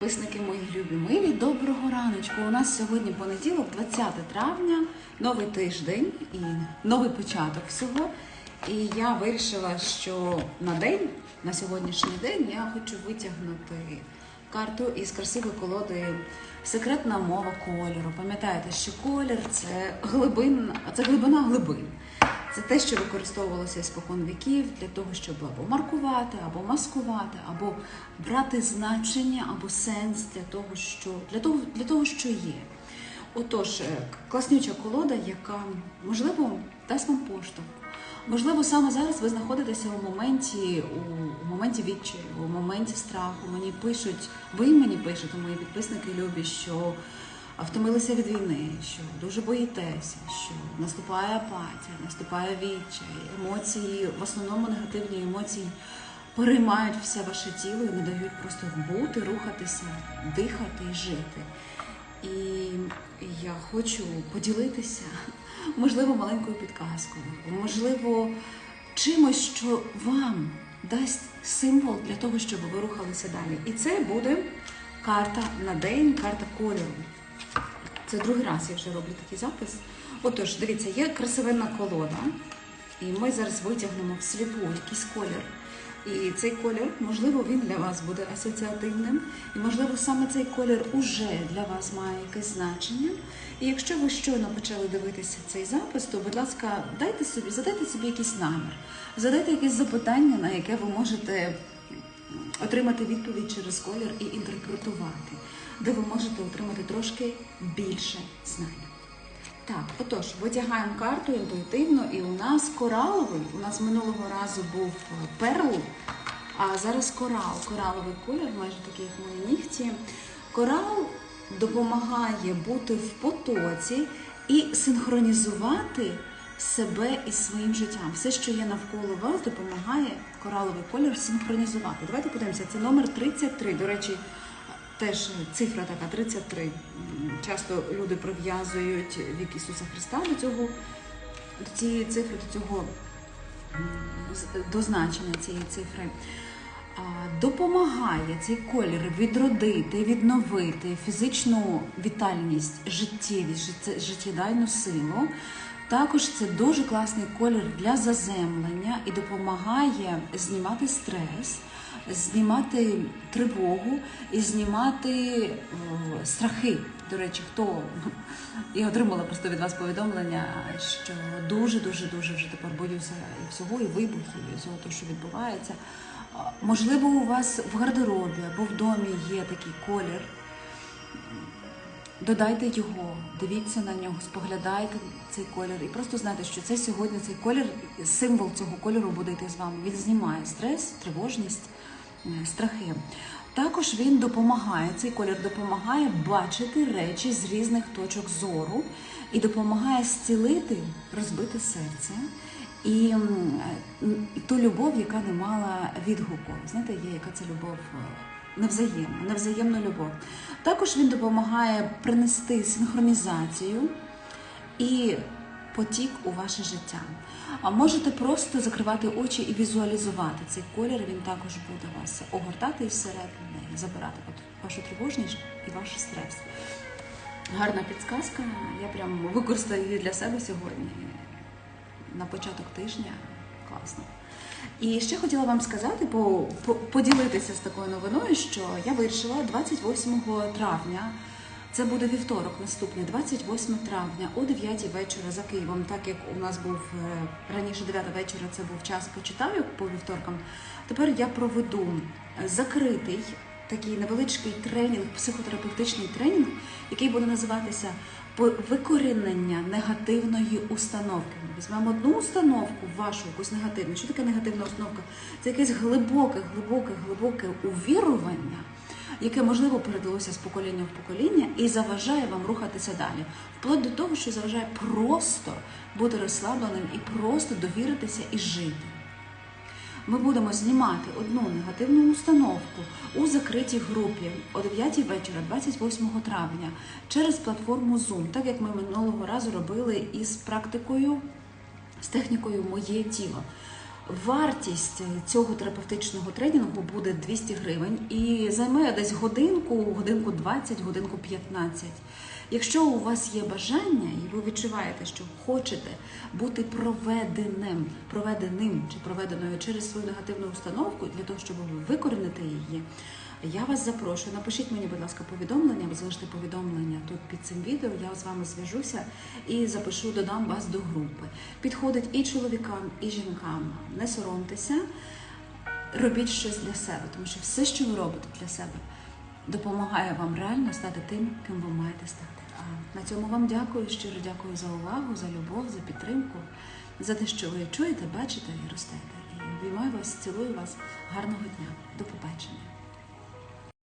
Підписники мої любі милі, доброго раночку. У нас сьогодні понеділок, 20 травня, новий тиждень і новий початок всього. І я вирішила, що на день, на сьогоднішній день, я хочу витягнути карту із красивої колоди Секретна мова кольору. Пам'ятаєте, що колір це глибин, це глибина глибин. Це те, що використовувалося спокон віків для того, щоб або маркувати, або маскувати, або брати значення, або сенс для того, що для того, для того, що є. Отож, е, класнюча колода, яка можливо дасть вам поштовх. Можливо, саме зараз ви знаходитеся у моменті, у, у моменті відчаю, у моменті страху. Мені пишуть, ви мені пишете, мої підписники любі, що втомилися від війни, що дуже боїтеся, що наступає апатія, наступає відчай, емоції, в основному негативні емоції переймають все ваше тіло і не дають просто бути, рухатися, дихати і жити. І я хочу поділитися, можливо, маленькою підказкою, можливо, чимось, що вам дасть символ для того, щоб ви рухалися далі. І це буде карта на день, карта кольору. Це другий раз я вже роблю такий запис. Отож, дивіться, є красивенна колода, і ми зараз витягнемо всліпу якийсь колір. І цей колір, можливо, він для вас буде асоціативним, і можливо, саме цей колір уже для вас має якесь значення. І якщо ви щойно почали дивитися цей запис, то, будь ласка, дайте собі, задайте собі якийсь намір, задайте якесь запитання, на яке ви можете отримати відповідь через колір і інтерпретувати, де ви можете отримати трошки більше знань. Так, отож, витягаємо карту інтуїтивно, і у нас кораловий. У нас минулого разу був е, перл, а зараз корал. Кораловий колір, майже такий, як мої нігті. Корал допомагає бути в потоці і синхронізувати себе із своїм життям. Все, що є навколо вас, допомагає кораловий колір синхронізувати. Давайте подивимося, це номер 33. До речі, теж цифра така 33. Часто люди прив'язують вік Ісуса Христа до цього, до цієї цифри, до цього до значення цієї цифри. Допомагає цей колір відродити, відновити фізичну вітальність, життєвість, життєдайну силу. Також це дуже класний колір для заземлення і допомагає знімати стрес, знімати тривогу і знімати е, страхи. До речі, хто я отримала просто від вас повідомлення, що дуже дуже дуже вже тепер боюся і всього, і вибухів, і всього того, що відбувається. Можливо, у вас в гардеробі або в домі є такий колір. Додайте його, дивіться на нього, споглядайте цей колір і просто знайте, що це сьогодні цей колір, символ цього кольору буде йти з вами. Він знімає стрес, тривожність, е, страхи. Також він допомагає, цей колір допомагає бачити речі з різних точок зору і допомагає зцілити розбите серце і е, ту любов, яка не мала відгуку. Знаєте, є яка це любов невзаємна, невзаємна любов. Також він допомагає принести синхронізацію і потік у ваше життя. А можете просто закривати очі і візуалізувати цей колір. Він також буде вас огортати із середини, і забирати вашу тривожність і ваш стрес. Гарна підсказка. Я прям використаю її для себе сьогодні на початок тижня. Класно. І ще хотіла вам сказати, по, по- поділитися з такою новиною, що я вирішила 28 травня. Це буде вівторок наступний, 28 травня о 9 вечора за Києвом. Так як у нас був е, раніше 9 вечора, це був час почитаю по вівторкам. Тепер я проведу закритий такий невеличкий тренінг, психотерапевтичний тренінг, який буде називатися викорінення негативної установки. Ми візьмемо одну установку, вашу якусь негативну. Що таке негативна установка? Це якесь глибоке, глибоке, глибоке увірування, яке можливо передалося з покоління в покоління і заважає вам рухатися далі, вплоть до того, що заважає просто бути розслабленим і просто довіритися і жити. Ми будемо знімати одну негативну установку у закритій групі о 9 вечора, 28 травня, через платформу Zoom, так як ми минулого разу робили із практикою, з технікою Моє тіло. Вартість цього терапевтичного тренінгу буде 200 гривень і займе десь годинку, годинку 20, годинку 15. Якщо у вас є бажання і ви відчуваєте, що хочете бути проведеним, проведеним чи проведеною через свою негативну установку для того, щоб ви викорінити її, я вас запрошую. Напишіть мені, будь ласка, повідомлення, ви залиште повідомлення тут під цим відео. Я з вами зв'яжуся і запишу, додам вас до групи. Підходить і чоловікам, і жінкам. Не соромтеся, робіть щось для себе, тому що все, що ви робите для себе, допомагає вам реально стати тим, ким ви маєте стати. А на цьому вам дякую, щиро дякую за увагу, за любов, за підтримку, за те, що ви чуєте, бачите і ростете. І обіймаю вас, цілую вас. Гарного дня. До побачення.